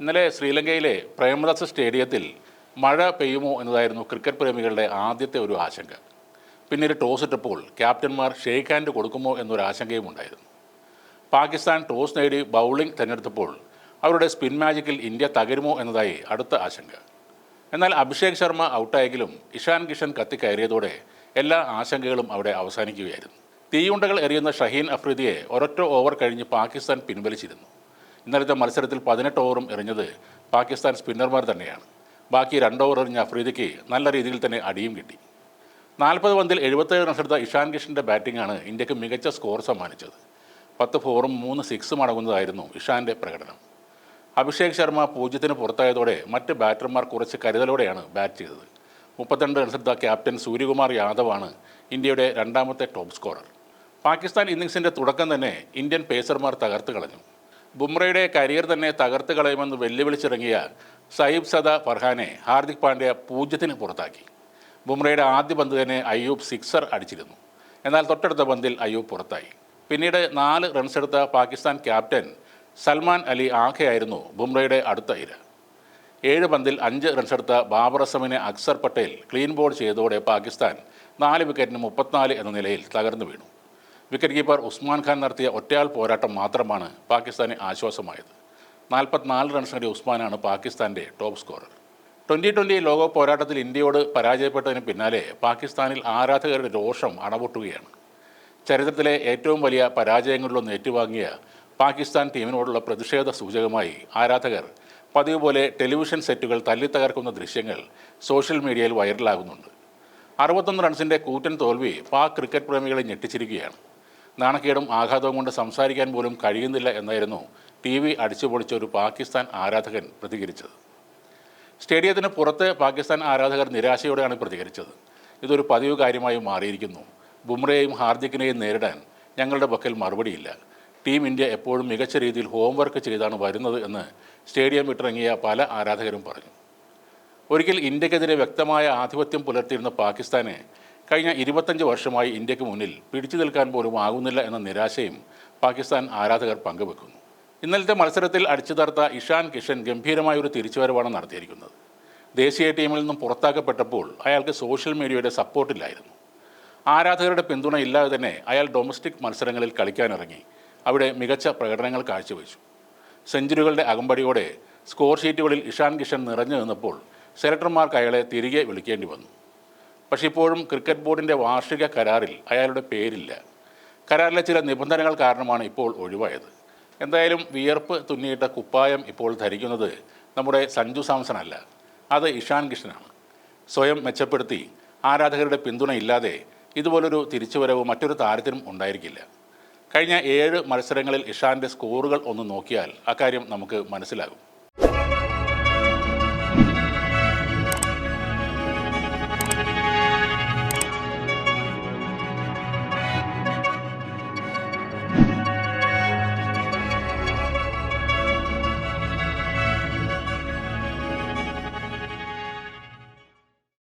ഇന്നലെ ശ്രീലങ്കയിലെ പ്രേമദാസ് സ്റ്റേഡിയത്തിൽ മഴ പെയ്യുമോ എന്നതായിരുന്നു ക്രിക്കറ്റ് പ്രേമികളുടെ ആദ്യത്തെ ഒരു ആശങ്ക. പിന്നീട് ടോസ് ഇട്ടപ്പോൾ ക്യാപ്റ്റന്മാർ ഷെയ്ക്ക് ഹാൻഡ് കൊടുക്കുമോ എന്നൊരു ആശങ്കയും ഉണ്ടായിരുന്നു. പാകിസ്ഥാൻ ടോസ് നേടി ബൗളിംഗ് തിരഞ്ഞെടുത്തപ്പോൾ അവരുടെ സ്പിൻ മാജിക്കിൽ ഇന്ത്യ തകരുമോ എന്നതായി അടുത്ത ആശങ്ക. എന്നാൽ അഭിഷേക് ശർമ്മ ഔട്ടായെങ്കിലും ഇഷാൻ കിഷൻ കത്തിക്കയറിയതോടെ എല്ലാ ആശങ്കകളും അവിടെ അവസാനിക്കുകയായിരുന്നു. തീയുണ്ടകൾ എറിയുന്ന ഷഹീൻ അഫ്രീദിയെ ഒരൊറ്റ ഓവർ കഴിഞ്ഞ് പാകിസ്ഥാൻ പിൻവലിച്ചിരുന്നു. ഇന്നലത്തെ മത്സരത്തിൽ പതിനെട്ട് ഓവറും എറിഞ്ഞത് പാകിസ്ഥാൻ സ്പിന്നർമാർ തന്നെയാണ്. ബാക്കി രണ്ട് ഓവർ എറിഞ്ഞ അഫ്രീദിക്ക് നല്ല രീതിയിൽ തന്നെ അടിയും കിട്ടി. നാൽപ്പത് പന്തിൽ എഴുപത്തേഴ് റൺസെടുത്ത ഇഷാൻ കിഷന്റെ ബാറ്റിംഗാണ് ഇന്ത്യയ്ക്ക് മികച്ച സ്കോർ സമ്മാനിച്ചത്. പത്ത് ഫോറും മൂന്ന് സിക്സും അടങ്ങുന്നതായിരുന്നു ഇഷാന്റെ പ്രകടനം. അഭിഷേക് ശർമ്മ പൂജ്യത്തിന് പുറത്തായതോടെ മറ്റ് ബാറ്റർമാർ കുറച്ച് കരുതലോടെയാണ് ബാറ്റ് ചെയ്തത്. മുപ്പത്തിരണ്ട് റൺസെടുത്ത ക്യാപ്റ്റൻ സൂര്യകുമാർ യാദവാണ് ഇന്ത്യയുടെ രണ്ടാമത്തെ ടോപ്പ് സ്കോറർ. പാകിസ്ഥാൻ ഇന്നിങ്സിന്റെ തുടക്കം തന്നെ ഇന്ത്യൻ പേസർമാർ തകർത്ത് കളഞ്ഞു. ബുംറയുടെ കരിയർ തന്നെ തകർത്ത് കളയുമെന്ന് വെല്ലുവിളിച്ചിറങ്ങിയ സയ്യിബ് സദ ഫർഹാനെ ഹാർദിക് പാണ്ഡ്യ പൂജ്യത്തിന് പുറത്താക്കി. ബുംറയുടെ ആദ്യ പന്ത് തന്നെ അയ്യൂബ് സിക്സർ അടിച്ചിരുന്നു. എന്നാൽ തൊട്ടടുത്ത പന്തിൽ അയ്യൂബ് പുറത്തായി. പിന്നീട് നാല് റൺസെടുത്ത പാകിസ്ഥാൻ ക്യാപ്റ്റൻ സൽമാൻ അലി ആഖയായിരുന്നു ബുംറയുടെ അടുത്ത ഇര. ഏഴ് പന്തിൽ അഞ്ച് റൺസെടുത്ത ബാബർ അസമിനെ അക്സർ പട്ടേൽ ക്ലീൻ ബോൾ ചെയ്തതോടെ പാകിസ്ഥാൻ നാല് വിക്കറ്റിന് മുപ്പത്തിനാല് എന്ന നിലയിൽ തകർന്നു വീണു. വിക്കറ്റ് കീപ്പർ ഉസ്മാൻ ഖാൻ നടത്തിയ ഒറ്റയാൾ പോരാട്ടം മാത്രമാണ് പാകിസ്ഥാനെ ആശ്വാസമായത്. നാൽപ്പത്തിനാല് റൺസ് നേടിയ ഉസ്മാനാണ് പാകിസ്ഥാന്റെ ടോപ്പ് സ്കോറർ ട്വന്റി ട്വന്റി ലോകകപ്പ് പോരാട്ടത്തിൽ ഇന്ത്യയോട് പരാജയപ്പെട്ടതിന് പിന്നാലെ പാകിസ്ഥാനിൽ ആരാധകരുടെ രോഷം അണപൊട്ടുകയാണ്. ചരിത്രത്തിലെ ഏറ്റവും വലിയ പരാജയങ്ങളിലൊന്ന് ഏറ്റുവാങ്ങിയ പാകിസ്ഥാൻ ടീമിനോടുള്ള പ്രതിഷേധ സൂചകമായി ആരാധകർ പതിവ് പോലെ ടെലിവിഷൻ സെറ്റുകൾ തല്ലിത്തകർക്കുന്ന ദൃശ്യങ്ങൾ സോഷ്യൽ മീഡിയയിൽ വൈറലാകുന്നുണ്ട്. അറുപത്തൊന്ന് റൺസിന്റെ കൂറ്റൻ തോൽവി പാക് ക്രിക്കറ്റ് പ്രേമികളെ ഞെട്ടിച്ചിരിക്കുകയാണ്. നാണക്കേടും ആഘാതവും കൊണ്ട് സംസാരിക്കാൻ പോലും കഴിയുന്നില്ല എന്നായിരുന്നു ടി വി അടിച്ചുപൊളിച്ച ഒരു പാകിസ്ഥാൻ ആരാധകൻ പ്രതികരിച്ചത്. സ്റ്റേഡിയത്തിന് പുറത്ത് പാകിസ്ഥാൻ ആരാധകർ നിരാശയോടെയാണ് പ്രതികരിച്ചത്. ഇതൊരു പതിവ് കാര്യമായി മാറിയിരിക്കുന്നു. ബുംറയെയും ഹാർദിക്കിനെയും നേരിടാൻ ഞങ്ങളുടെ പക്കൽ മറുപടിയില്ല. ടീം ഇന്ത്യ എപ്പോഴും മികച്ച രീതിയിൽ ഹോംവർക്ക് ചെയ്താണ് വരുന്നത് എന്ന് സ്റ്റേഡിയം വിട്ടിറങ്ങിയ പല ആരാധകരും പറഞ്ഞു. ഒരിക്കൽ ഇന്ത്യക്കെതിരെ വ്യക്തമായ ആധിപത്യം പുലർത്തിയിരുന്ന പാകിസ്ഥാന് കഴിഞ്ഞ ഇരുപത്തഞ്ച് വർഷമായി ഇന്ത്യയ്ക്ക് മുന്നിൽ പിടിച്ചു നിൽക്കാൻ പോലും ആകുന്നില്ല എന്ന നിരാശയും പാകിസ്ഥാൻ ആരാധകർ പങ്കുവെക്കുന്നു. ഇന്നലത്തെ മത്സരത്തിൽ അടിച്ചു തർത്ത ഇഷാൻ കിഷൻ ഗംഭീരമായ ഒരു തിരിച്ചുവരവാണ് നടത്തിയിരിക്കുന്നത്. ദേശീയ ടീമിൽ നിന്നും പുറത്താക്കപ്പെട്ടപ്പോൾ അയാൾക്ക് സോഷ്യൽ മീഡിയയുടെ സപ്പോർട്ടില്ലായിരുന്നു. ആരാധകരുടെ പിന്തുണ ഇല്ലാതെ തന്നെ അയാൾ ഡൊമസ്റ്റിക് മത്സരങ്ങളിൽ കളിക്കാനിറങ്ങി. അവിടെ മികച്ച പ്രകടനങ്ങൾ കാഴ്ചവെച്ചു. സെഞ്ചുറികളുടെ അകമ്പടിയോടെ സ്കോർ ഷീറ്റുകളിൽ ഇഷാൻ കിഷൻ നിറഞ്ഞു നിന്നപ്പോൾ സെലക്ടർമാർക്ക് അയാളെ തിരികെ വിളിക്കേണ്ടി വന്നു. പക്ഷേ ഇപ്പോഴും ക്രിക്കറ്റ് ബോർഡിന്റെ വാർഷിക കരാറിൽ അയാളുടെ പേരില്ല. കരാറിലെ ചില നിബന്ധനകൾ കാരണമാണ് ഇപ്പോൾ ഒഴിവായത്. എന്തായാലും വിയർപ്പ് തുന്നിയിട്ട കുപ്പായം ഇപ്പോൾ ധരിക്കുന്നത് നമ്മുടെ സഞ്ജു സാംസൺ അല്ല അത് ഇഷാൻ കിഷനാണ് സ്വയം മെച്ചപ്പെടുത്തി ആരാധകരുടെ പിന്തുണ ഇല്ലാതെ ഇതുപോലൊരു തിരിച്ചുവരവ് മറ്റൊരു താരത്തിനും ഉണ്ടായിരിക്കില്ല. കഴിഞ്ഞ ഏഴ് മത്സരങ്ങളിൽ ഇഷാന്റെ സ്കോറുകൾ ഒന്ന് നോക്കിയാൽ അക്കാര്യം നമുക്ക് മനസ്സിലാകും.